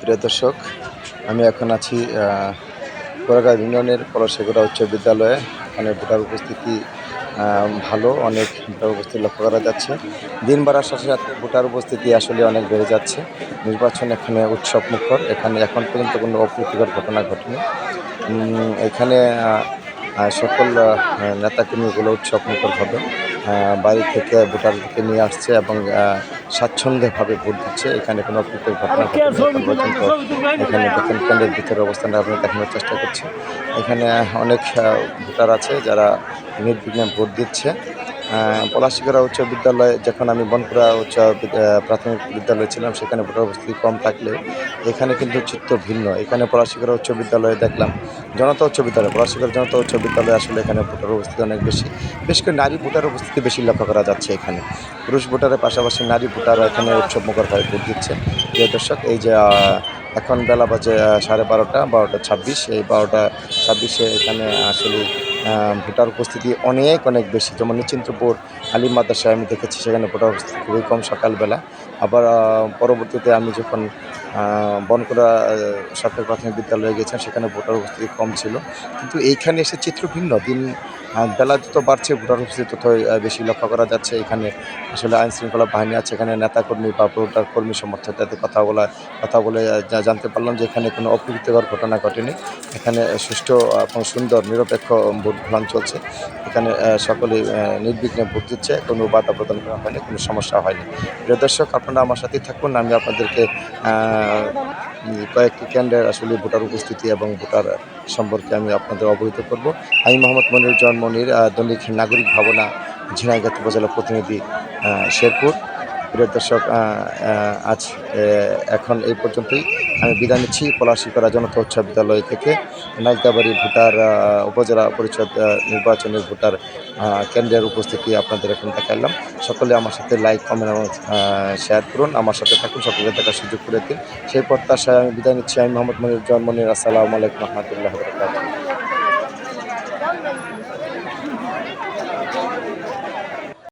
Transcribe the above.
প্রিয় দর্শক আমি এখন আছি কোরাগাঁও ইউনিয়নের পলাশেগুড়া উচ্চ বিদ্যালয়ে। এখানে ভোটার উপস্থিতি ভালো অনেক ভোটার উপস্থিতি লক্ষ্য করা যাচ্ছে। দিন বাড়ার সাথে সাথে ভোটার উপস্থিতি আসলে অনেক বেড়ে যাচ্ছে। নির্বাচন এখানে উৎসব মুখর এখানে এখন পর্যন্ত কোনো অপ্রীতিকর ঘটনা ঘটেনি। এখানে সকল নেতাকর্মীগুলো উৎসব মুখরভাবে আহ, বাড়ি থেকে ভোটারদেরকে নিয়ে আসছে এবং স্বাচ্ছন্দ্যভাবে ভোট দিচ্ছে এখানে কোনো অপ্রীতিকর ঘটনা এখানে? দেখেন কেন্দ্রের ভিতরে অবস্থান আপনি দেখানোর চেষ্টা করছি। এখানে অনেক ভোটার আছে যারা নির্বিঘ্নে ভোট দিচ্ছে। পলাশিকরা পলাশিগড়া উচ্চ বিদ্যালয়ে যখন আমি বনপুরা উচ্চ প্রাথমিক বিদ্যালয়ে ছিলাম সেখানে ভোটার উপস্থিতি কম থাকলেও এখানে কিন্তু চিত্র ভিন্ন। এখানে পলাশিগড়া উচ্চ বিদ্যালয়ে দেখলাম। জনতা উচ্চ বিদ্যালয় পলাশিগড় জনতা উচ্চ বিদ্যালয়ে আসলে এখানে ভোটার উপস্থিতি অনেক বেশি। বিশেষ করে নারী ভোটার উপস্থিতি বেশি লক্ষ্য করা যাচ্ছে এখানে। পুরুষ ভোটারের পাশাপাশি নারী ভোটার এখানে উৎসব মুখরভাবে ভোট দিচ্ছে। প্রিয় দর্শক, এই যে এখন বেলা বাজে সাড়ে বারোটা বারোটা ছাব্বিশ। এই বারোটা ছাব্বিশে এখানে আসলে ভোটার উপস্থিতি অনেক অনেক বেশি। যেমন নিশ্চিন্তপুর আলিম মাদ্রাসায় আমি দেখেছি সেখানে ভোটার উপস্থিতি খুবই কম সকালবেলা। আবার পরবর্তীতে আমি যখন আহ, বনকরা সরকারি প্রাথমিক বিদ্যালয়ে গেছেন সেখানে ভোটার উপস্থিতি কম ছিল। কিন্তু এইখানে এসে চিত্র ভিন্ন। দিন বেলা যত বাড়ছে, ভোটার উপস্থিতি তত বেশি লক্ষ্য করা যাচ্ছে। এখানে আসলে আইন শৃঙ্খলা বাহিনী আছে, এখানে নেতাকর্মী বা ভোটার কর্মী সমর্থক সমর্থকদের কথা বলা, কথা বলে জানতে পারলাম যে এখানে কোনো অপ্রীতিকর ঘটনা ঘটেনি। এখানে সুষ্ঠু এবং সুন্দর, নিরপেক্ষ ভোট গ্রহণ চলছে। এখানে সকলে নির্বিঘ্নে ভোট দিচ্ছে, কোনো বাধা প্রদান করা হয়নি, কোনো সমস্যা হয়নি। প্রিয় দর্শক, আপনারা আমার সাথেই থাকুন, আমি আপনাদেরকে কয়েকটি কেন্দ্রের আসলে ভোটার উপস্থিতি এবং ভোটার সম্পর্কে আমি আপনাদের অবহিত করব। আমি মোহাম্মদ মনির জন মনির দৈনিক নাগরিক ভাবনা, ঝিনাইগাত উপজেলা প্রতিনিধি শেরপুর। প্রিয় দর্শক আজ এখন এই পর্যন্তই। আমি বিদায় নিচ্ছি পলাশিকরা জনতা উচ্চ বিদ্যালয় থেকে। নাইকাবাড়ি ভোটার উপজেলা পরিষদ নির্বাচনের ভোটার কেন্দ্রের উপস্থিতি আপনাদের এখন দেখাইলাম। সকলে আমার সাথে লাইক, কমেন্ট এবং শেয়ার করুন। আমার সাথে থাকুন সকলে দেখার সুযোগ করে দিন। সেই প্রত্যাশায় আমি বিদায় নিচ্ছি। আমি মোহাম্মদ মনির জন মনির আসসালামু আলাইকুম রহমতুল্লাহ বরকাতুহ। Thank you.